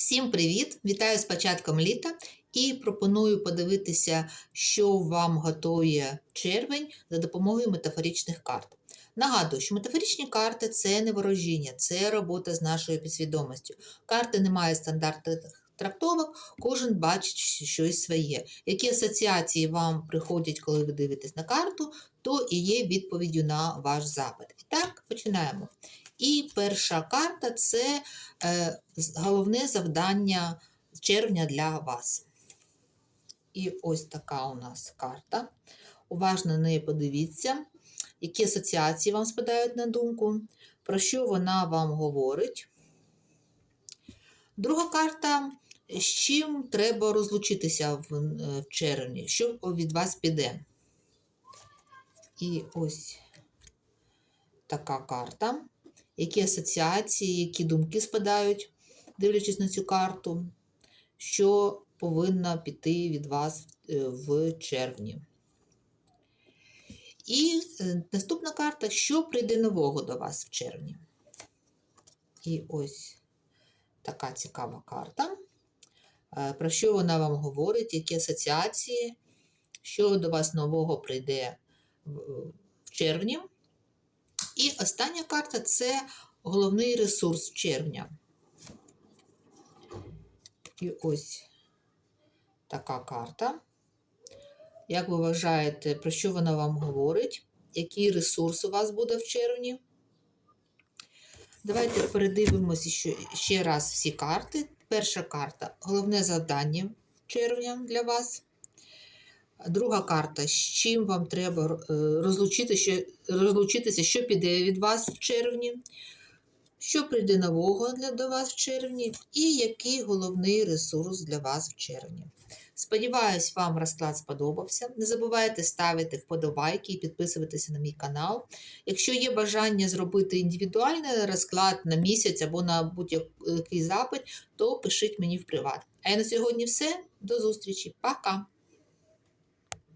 Всім привіт! Вітаю з початком літа і пропоную подивитися, що вам готує червень за допомогою метафоричних карт. Нагадую, що метафоричні карти це не ворожіння, це робота з нашою підсвідомістю. Карти не мають стандартних трактовок, кожен бачить щось своє. Які асоціації вам приходять, коли ви дивитесь на карту, то і є відповіддю на ваш запит. І так, починаємо. І перша карта це е, головне завдання червня для вас. І ось така у нас карта. Уважно на неї подивіться, які асоціації вам спадають на думку, про що вона вам говорить. Друга карта. З чим треба розлучитися е, в червні, що від вас піде. І ось така карта які асоціації, які думки спадають, дивлячись на цю карту, що повинно піти від вас е, в червні. І е, наступна карта, що прийде нового до вас в червні. І ось така цікава карта. Е, Про що вона вам говорить, які асоціації, що до вас нового прийде в червні. І остання карта це головний ресурс червня. І ось така карта. Як ви вважаєте, про що вона вам говорить? Який ресурс у вас буде в червні? Давайте передивимося ще, раз всі карти. Перша карта головне завдання червня для вас. Друга карта, з чим вам треба е, розлучити, що, розлучитися, що піде від вас в червні, що прийде нового для, до вас в червні, і який головний ресурс для вас в червні. Сподіваюсь, вам розклад сподобався. Не забувайте ставити вподобайки і підписуватися на мій канал. Якщо є бажання зробити індивідуальний розклад на місяць або на будь-який запит, то пишіть мені в приват. А я на сьогодні все. До зустрічі. Пока!